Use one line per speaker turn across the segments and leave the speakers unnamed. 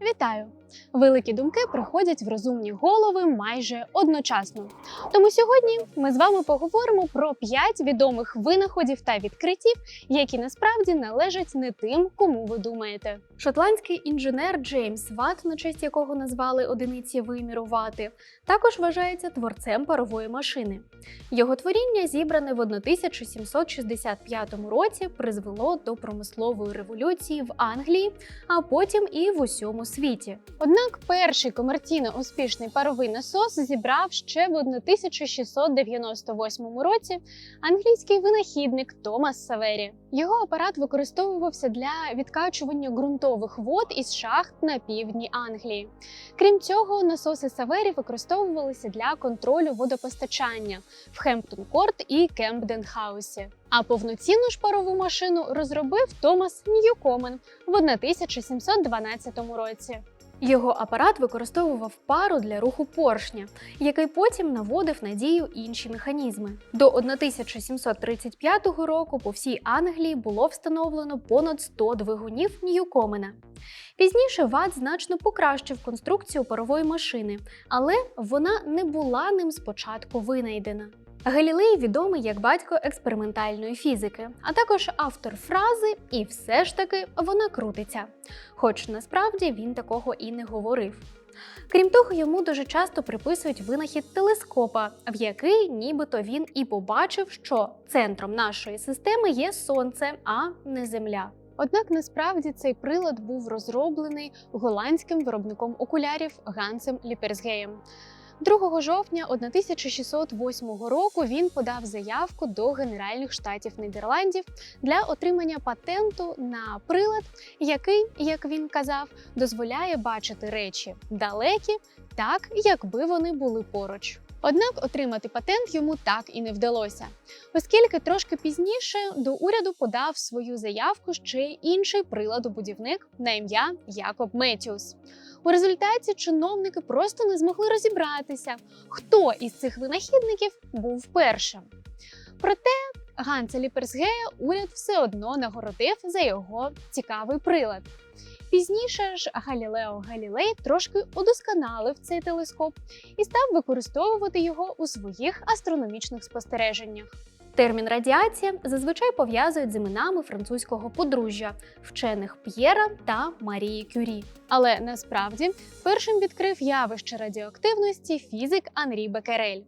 Вітаю! Великі думки приходять в розумні голови майже одночасно. Тому сьогодні ми з вами поговоримо про 5 відомих винаходів та відкриттів, які насправді належать не тим, кому ви думаєте. Шотландський інженер Джеймс Ватт, на честь якого назвали одиниці виміру вати, також вважається творцем парової машини. Його творіння, зібране в 1765 році, призвело до промислової революції в Англії, а потім і в усьому світі. Однак перший комерційно успішний паровий насос зібрав ще в 1698 році англійський винахідник Томас Савері. Його апарат використовувався для відкачування ґрунтових вод із шахт на півдні Англії. Крім цього, насоси Савері використовувалися для контролю водопостачання в Хемптон-Корт і Кемпден-Хаусі. А повноцінну ж парову машину розробив Томас Ньюкомен в 1712 році. Його апарат використовував пару для руху поршня, який потім наводив на дію інші механізми. До 1735 року по всій Англії було встановлено понад 100 двигунів Ньюкомена. Пізніше ВАТ значно покращив конструкцію парової машини, але вона не була ним спочатку винайдена. Галілей відомий як батько експериментальної фізики, а також автор фрази І все ж таки вона крутиться. Хоч насправді він такого і не говорив. Крім того, йому дуже часто приписують винахід телескопа, в який нібито він і побачив, що центром нашої системи є сонце, а не земля. Однак насправді цей прилад був розроблений голландським виробником окулярів Гансом Ліперсгеєм. 2 жовтня 1608 року він подав заявку до Генеральних штатів Нідерландів для отримання патенту на прилад, який, як він казав, дозволяє бачити речі далекі, так якби вони були поруч. Однак отримати патент йому так і не вдалося, оскільки трошки пізніше до уряду подав свою заявку ще інший приладобудівник на ім'я Якоб Метіус. У результаті чиновники просто не змогли розібратися, хто із цих винахідників був першим. Проте Ганса Ліперсгея уряд все одно нагородив за його цікавий прилад. Пізніше ж Галілео Галілей трошки удосконалив цей телескоп і став використовувати його у своїх астрономічних спостереженнях. Термін радіація зазвичай пов'язують з іменами французького подружжя вчених П'єра та Марії Кюрі. Але насправді першим відкрив явище радіоактивності фізик Анрі Бекерель.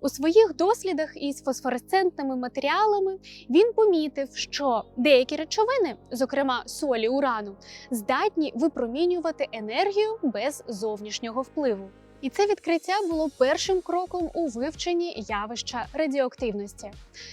У своїх дослідах із фосфоресцентними матеріалами він помітив, що деякі речовини, зокрема солі урану, здатні випромінювати енергію без зовнішнього впливу. І це відкриття було першим кроком у вивченні явища радіоактивності.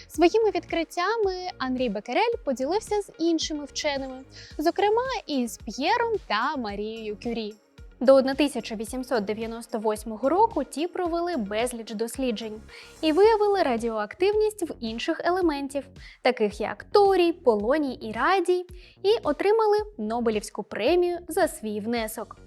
Своїми відкриттями Анрі Бекерель поділився з іншими вченими, зокрема із П'єром та Марією Кюрі. До 1898 року ті провели безліч досліджень і виявили радіоактивність в інших елементів, таких як торій, полоній і радій, і отримали Нобелівську премію за свій внесок.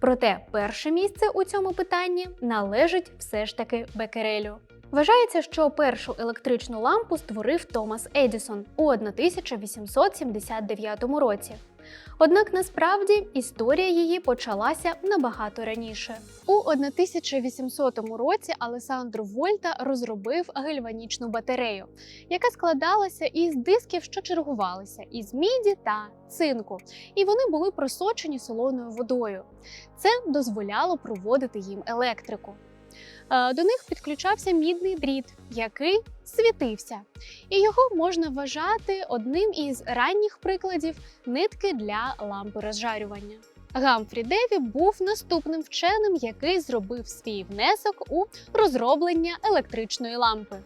Проте перше місце у цьому питанні належить все ж таки Бекерелю. Вважається, що першу електричну лампу створив Томас Едісон у 1879 році. Однак насправді історія її почалася набагато раніше. У 1800 році Алесандро Вольта розробив гальванічну батарею, яка складалася із дисків, що чергувалися із міді та цинку, і вони були просочені солоною водою. Це дозволяло проводити їм електрику. Е, До них підключався мідний дріт, який світився, і його можна вважати одним із ранніх прикладів нитки для лампи розжарювання. Гамфрі Деві був наступним вченим, який зробив свій внесок у розроблення електричної лампи.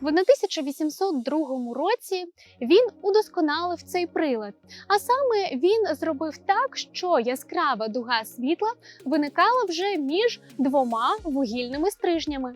В 1802 році він удосконалив цей прилад, а саме він зробив так, що яскрава дуга світла виникала вже між двома вугільними стрижнями.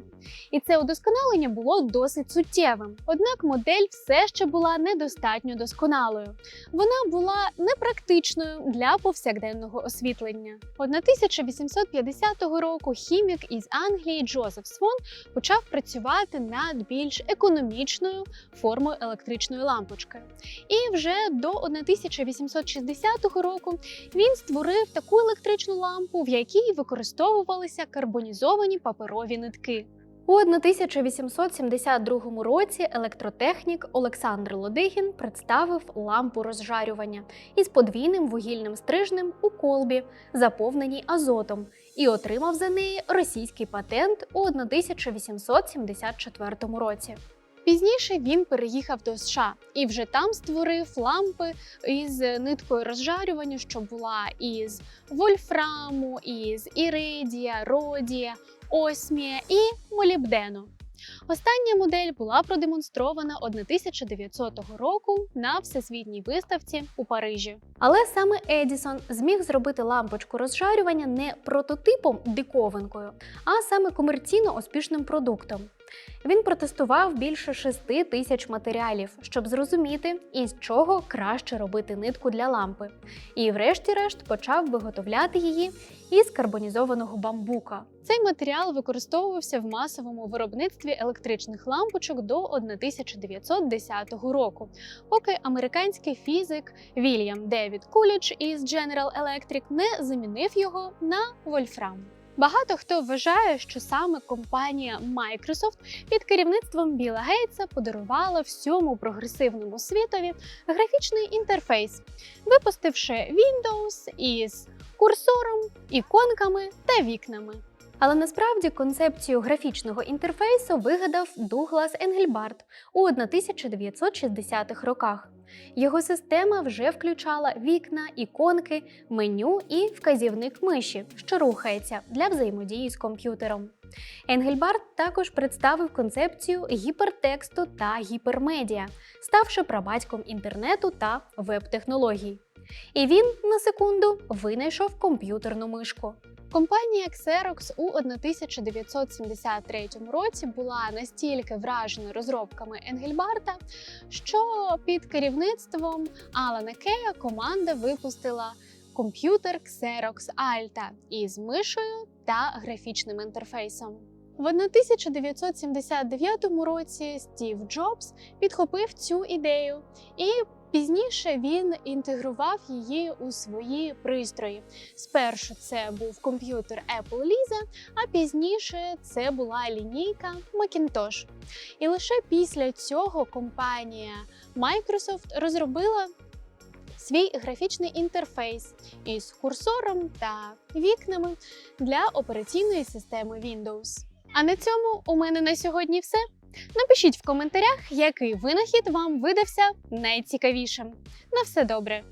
І це удосконалення було досить суттєвим. Однак модель все ще була недостатньо досконалою. Вона була непрактичною для повсякденного освітлення. 1850 року хімік із Англії Джозеф Свон почав працювати над більш економічною формою електричної лампочки. І вже до 1860 року він створив таку електричну лампу, в якій використовувалися карбонізовані паперові нитки. У 1872 році електротехнік Олександр Лодигін представив лампу розжарювання із подвійним вугільним стрижнем у колбі, заповненій азотом, і отримав за неї російський патент у 1874 році. Пізніше він переїхав до США і вже там створив лампи із ниткою розжарювання, що була із вольфраму, із іридія, родія, осмія і молібдену. Остання модель була продемонстрована 1900 року на всесвітній виставці у Парижі. Але саме Едісон зміг зробити лампочку розжарювання не прототипом диковинкою, а саме комерційно успішним продуктом. Він протестував більше 6 тисяч матеріалів, щоб зрозуміти, із чого краще робити нитку для лампи. І, врешті-решт, почав виготовляти її із карбонізованого бамбука. Цей матеріал використовувався в масовому виробництві електричних лампочок до 1910 року, поки американський фізик Вільям Девід Куліч із General Electric не замінив його на вольфрам. Багато хто вважає, що саме компанія Microsoft під керівництвом Біла Гейтса подарувала всьому прогресивному світові графічний інтерфейс, випустивши Windows із курсором, іконками та вікнами. Але насправді концепцію графічного інтерфейсу вигадав Дуглас Енгельбарт у 1960-х роках. Його система вже включала вікна, іконки, меню і вказівник миші, що рухається для взаємодії з комп'ютером. Енгельбарт також представив концепцію гіпертексту та гіпермедіа, ставши прабатьком інтернету та веб-технологій. І він на секунду винайшов комп'ютерну мишку. Компанія Xerox у 1973 році була настільки вражена розробками Енгельбарта, що під керівництвом Алана Кея команда випустила комп'ютер Xerox Alta із мишею та графічним інтерфейсом. В 1979 році Стів Джобс підхопив цю ідею і Пізніше він інтегрував її у свої пристрої. Спершу це був комп'ютер Apple Lisa, а пізніше це була лінійка Macintosh. І лише після цього компанія Microsoft розробила свій графічний інтерфейс із курсором та вікнами для операційної системи Windows. А на цьому у мене на сьогодні все. Напишіть в коментарях, який винахід вам видався найцікавішим. На все добре!